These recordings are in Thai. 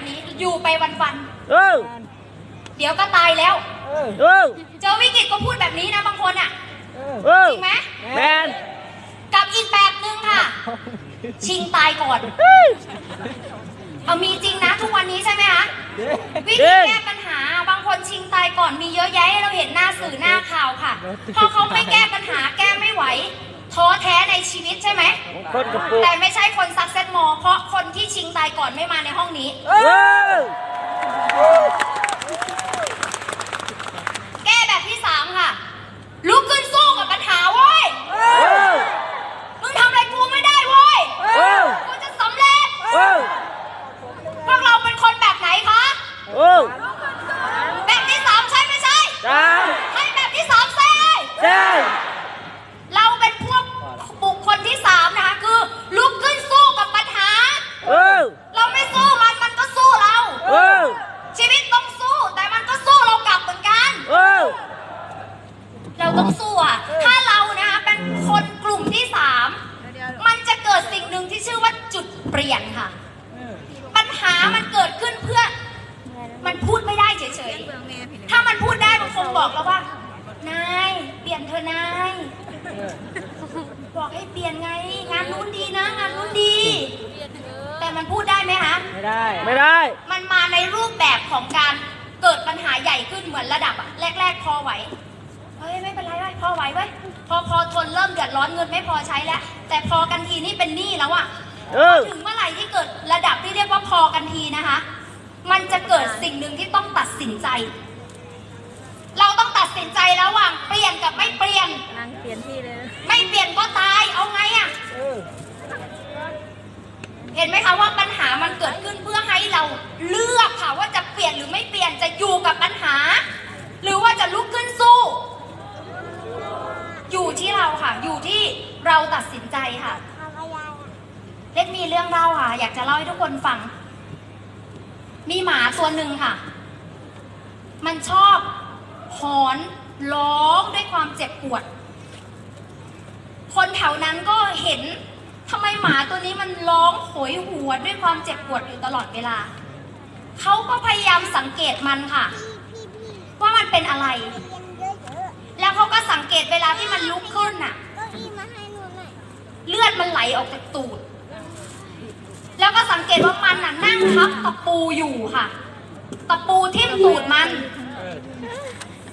แบบนี้อยู่ไปวันเออๆ เดี๋ยวก็ตายแล้ว เออเออเจอวิกฤตก็พูดแบบนี้นะบางคนอะ เออเออจริงไหม แมนกับอีกแบบนึงค่ะ ชิงตายก่อนเอามีจริงนะทุกวันนี้ใช่ไหมคะวิธีแก้ปัญหาบางคนชิงตายก่อนมีเยอะแยะให้เราเห็นหน้าสื่อหน้าข่าวค่ะ พอเขาไม่แก้ปัญหาแก้ไม่ไหว ท้อแท้ในชีวิตใช่ไหม คนกระปุก แต่ไม่ใช่คนซักเซตมอ เพราะคนที่ชิงตายก่อนไม่มาในห้องนี้ เออ แก้แบบที่สามค่ะ ลุกขึ้นสู้กับปัญหาเว้ย เออ มึงทำอะไรกูไม่ได้เว้ย เออ กูจะสำเร็จ เออ พวกเราเป็นคนแบบไหนคะ เออ แบบที่สามใช่ไม่ใช่ จ้า ให้แบบที่สามใช่ ใช่ เราเป็นพวกบุคคลที่สามนะคะ คือ ลุกขึ้นสู้กับปัญหา เออ เราไม่สู้มันมันก็สู้เรา เออ ชีวิตต้องสู้ แต่มันก็สู้เรากลับเหมือนกัน เออ เราต้องสู้อะ ถ้าเรานะคะเป็นคนกลุ่มที่สามมันจะเกิดสิ่งหนึ่งที่ชื่อว่าจุดเปลี่ยนค่ะ ปัญหามันเกิดขึ้นเพื่อ มันพูดไม่ได้เฉยๆ ถ้ามันพูดได้มันคง บอกแล้วว่า นายเปลี่ยนเธอะนาย บอกให้เปลี่ยนไง งานนู้นดีนะ งานนู้นดี แต่มันพูดได้ไหมคะไม่ได้ ไม่ได้ มันมาในรูปแบบของการเกิดปัญหาใหญ่ขึ้นเหมือนระดับอะแรก ๆ พอไหวเฮ้ยไม่เป็นไรเว้ยพอไหวเว้ยพอพอทนเริ่มเดือดร้อนเงินไม่พอใช้แล้ว แต่พอกันทีนี่เป็นหนี้แล้วอะเออถึงเมื่อไหร่ที่เกิดระดับที่เรียกว่าพอกันทีนะคะ มันจะเกิดสิ่งหนึ่งที่ต้องตัดสินใจเราต้องตัด สินใจระหว่างเปลี่ยนกับไม่เปลี่ยน นั่งเปลี่ยนที่เลย ไม่เปลี่ยนก็ตายเอาไงอะเออเห็นไหมคะว่าปัญหามันเกิดขึ้นเพื่อให้เราเลือกค่ะว่าจะเปลี่ยนหรือไม่เปลี่ยนจะอยู่กับปัญหา หรือว่าจะลุกขึ้นสู้ อยู่ที่เราค่ะ อยู่ที่เราตัดสินใจค่ะเล็กมีเรื่องเล่าค่ะ อยากจะเล่าให้ทุกคนฟัง มีหมาตัวหนึ่งค่ะ มันชอบ หอนร้องด้วยความเจ็บปวด คนแถวนั้นก็เห็นทำไมหมาตัวนี้มันร้องโหยหวนด้วยความเจ็บปวดอยู่ตลอดเวลา เขาก็พยายามสังเกตมันค่ะ ว่ามันเป็นอะไร แล้วเขาก็สังเกตเวลาที่มันลุกขึ้นน่ะ เลือดมันไหลออกจากตูด แล้วก็สังเกตว่ามันน่ะนั่งทับตะปูอยู่ค่ะ ตะปูทิ่มตูดมัน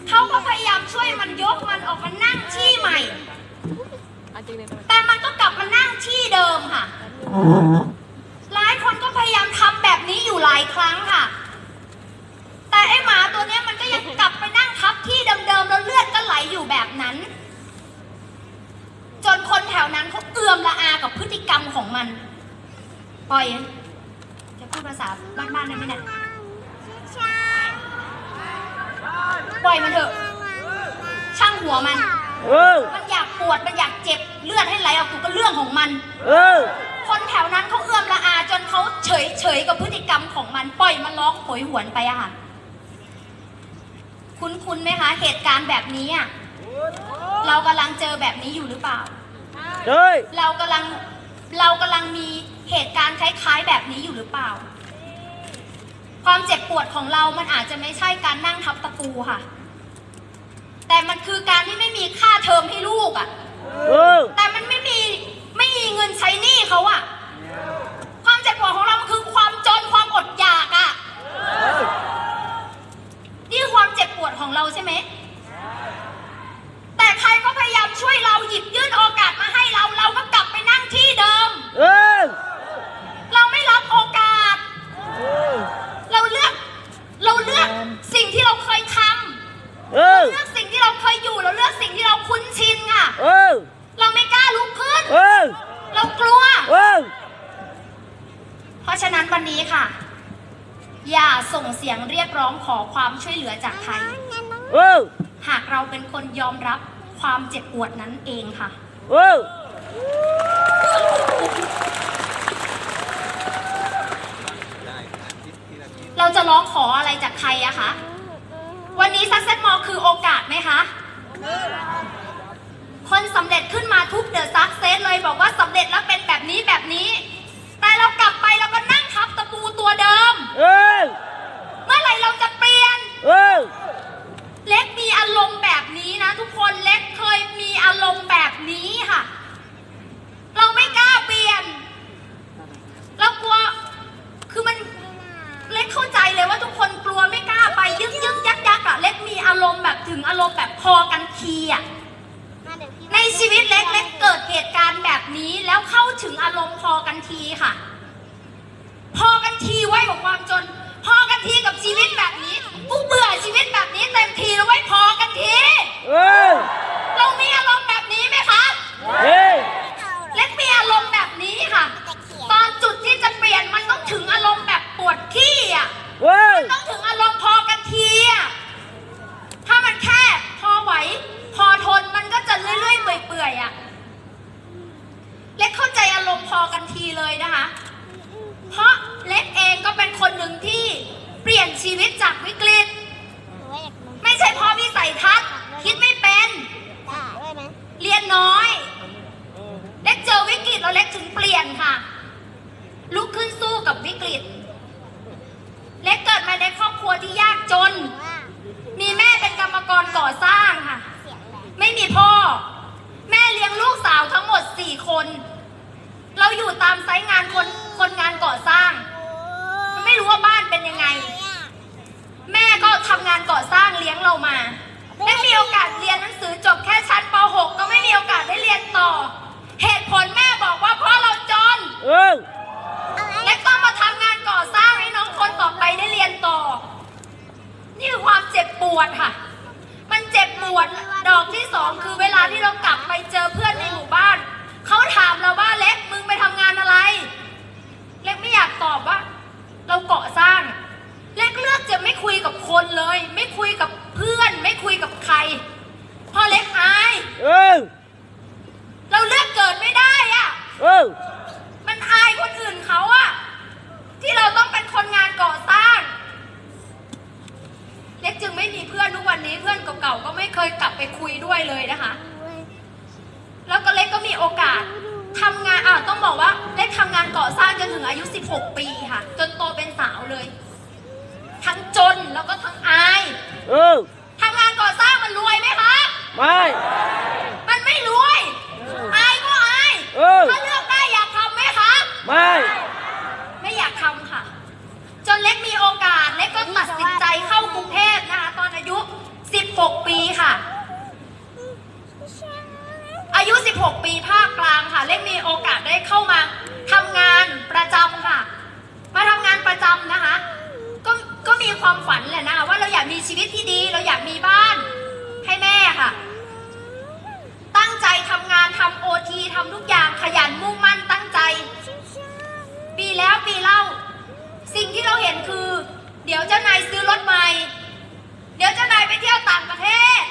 เขาก็พยายามช่วยมันยกมันออกมานั่งที่ใหม่เอาจริงเลยแต่มันก็กลับมานั่งที่เดิมค่ะ หลายคนก็พยายามทำแบบนี้อยู่หลายครั้งค่ะ แต่ไอหมาตัวเนี้ยมันก็ยังกลับไปนั่งทับที่เดิมๆแล้วเลือดก็ไหลอยู่แบบนั้น จนคนแถวนั้นเขาเอือมละอากับพฤติกรรมของมัน ปล่อย จะพูดภาษาบ้านๆได้ไหมเนี่ย ปล่อยมันเถอะ ช่างหัวมัน เออ มันอยากปวด มันอยากเจ็บ เลือดให้ไหลออกกูก็เรื่องของมัน เออ คนแถวนั้นเขาเอื้อมละอาจนเขาเฉยเฉยๆกับพฤติกรรมของมัน ปล่อยมันร้องโหยหวนไปอะค่ะ คุ้นคุ้นๆไหมคะ เหตุการณ์แบบนี้อะเรากำลังเจอแบบนี้อยู่หรือเปล่า เฮ้ย เรากำลัง เรากำลังมีเหตุการณ์คล้าย ๆ แบบนี้อยู่หรือเปล่า ความเจ็บปวดของเรามันอาจจะไม่ใช่การนั่งทับตะปูค่ะ แต่มันคือการที่ไม่มีค่าเทอมให้ลูกอะเออแต่มันไม่มีไม่มีเงินใช้หนี้เขาอะความเจ็บปวดของเรามันคือความจนความอดอยากอะนี่คือความเจ็บปวดของเราใช่ไหม แต่ใครก็พยายามช่วยเราหยิบยื่นโอกาสมาให้เรา เราก็กลับไปนั่งที่เดิม เออ เราไม่รับโอกาส เราเลือก เราเลือกสิ่งที่เราเคยท เออำเลือกสิ่งที่เราเคยอยู่ เราเลือกสิ่งที่เราคุ้นชินค่ะ เออ เราไม่กล้าลุกขึ้น เออ เรากลัว เออ เพราะฉะนั้นวันนี้ค่ะ อย่าส่งเสียงเรียกร้องขอความช่วยเหลือจากใครเออหากเราเป็นคนยอมรับความเจ็บปวดนั้นเองค่ะเออเราจะร้องขออะไรจากใครอะคะ วันนี้ซักเซตมอคือโอกาสไหมคะ คนสำเร็จขึ้นมาทุบเดอะซักเซสเลยบอกว่าสำเร็จแล้วเป็นแบบนี้แบบนี้ แต่เรากลับไปเราก็นั่งทับตะปูตัวเดิม เออ ก เข้าใจเลยว่าทุกคนกลัวไม่กล้าไปยึกยึกยักยักอะเล็กมีอารมณ์แบบถึงอารมณ์แบบพอกันทีอะในชีวิตเล็กเล็กเกิดเหตุการณ์แบบนี้แล้วเข้าถึงอารมณ์พอกันทีค่ะ พอกันทีไว้กับความจน พอกันทีกับชีวิตแบบนี้กูเบื่อชีวิตแบบนี้เต็มทีแล้วไว้ยพอกันทีเออเรามีอารมณ์แบบนี้ไหมคะเฮ้ยเล็กมีอารมณ์แบบนี้ค่ะ ตอนจุดที่จะเปลี่ยนมันต้องถึงอารมณ์แบบปวดขี้อะ เว้ย ต้องถึงอารมณ์พอกันทีอะ ถ้ามันแค่พอไหว พอทนมันก็จะเรื่ อยๆเปื่อยๆอะเล็กเข้าใจอารมณ์พอกันทีเลยนะคะ เพราะเล็กเองก็เป็นคนหนึ่งที่เปลี่ยนชีวิตจากวิกฤต ไม่ใช่เพราะวิสัยทัศน์ คิดไม่เป็น เรียนน้อย เล็กเจอวิกฤตแล้วเล็กถึงเปลี่ยนค่ะ ลุกขึ้นสู้กับวิกฤต เล็กเกิดมาในครอบครัวที่ยากจน มีแม่เป็นกรรมกรก่อสร้างค่ะ ไม่มีพ่อ แม่เลี้ยงลูกสาวทั้งหมดสี่คน เราอยู่ตามไซต์ งานคนคนงานก่อสร้าง ไม่รู้ว่าบ้านเป็นยังไง แม่ก็ทำงานก่อสร้างเลี้ยงเรามาได้มีโอกาสเรียนหนังสือจบแค่ชั้นป .6 ก็ไม่มีโอกาสได้เรียนต่อ เหตุผลแม่บอกว่าเพราะเราจนเออและต้องมาทำงานก่อสร้างให้น้องคนต่อไปได้เรียนต่อ นี่คือความเจ็บปวดค่ะ มันเจ็บปวดดอกที่สองคือเวลาที่เรากลับไปเจอเพื่อนในหมู่บ้านเขาถามเราว่าเล็กมึงไปทำงานอะไร เล็กไม่อยากตอบว่า เราก่อสร้าง เล็กเลือกจะไม่คุยกับคนเลย ไม่คุยกับเพื่อน ไม่คุยกับใครเพราะเล็กอาย เออเราเลือกเกิดไม่ได้อะ เออมันอายคนอื่นเขาอะที่เราต้องเป็นคนงานก่อสร้าง เล็กจึงไม่มีเพื่อนทุกวันนี้เพื่อนเก่าๆก็ไม่เคยกลับไปคุยด้วยเลยนะคะ แล้วก็เล็กก็มีโอกาส ทำงานอะต้องบอกว่าเล็กทำงานก่อสร้างจนถึงอายุ 16 ปีค่ะ จนโตเป็นสาวเลย ทั้งจนแล้วก็ทั้งอายเออทำงานก่อสร้างมันรวยไหมคะ ไม่มันไม่รวย อายก็อายเออถ้าเลือกได้อยากทำไหมคะ ไม่ไม่อยากทำค่ะ จนเล็กมีโอกาสเล็กก็ตัดสินใจเข้ากรุงเทพนะคะ ตอนอายุ 16 ปีค่ะ อายุ 16 ปีภาคกลางค่ะ เล็กมีโอกาสได้เข้ามาทำงานประจำค่ะ มาทำงานประจำนะคะ ก็ก็มีความฝันแหละนะคะว่าเราอยากมีชีวิตที่ดี เราอยากมีบ้านให้แม่ค่ะ ตั้งใจทำงานทำโอทีทำทุกอย่างขยันมุ่งมั่นตั้งใจ ปีแล้วปีเล่า สิ่งที่เราเห็นคือ เดี๋ยวเจ้านายซื้อรถใหม่ เดี๋ยวเจ้านายไปเที่ยวต่างประเทศ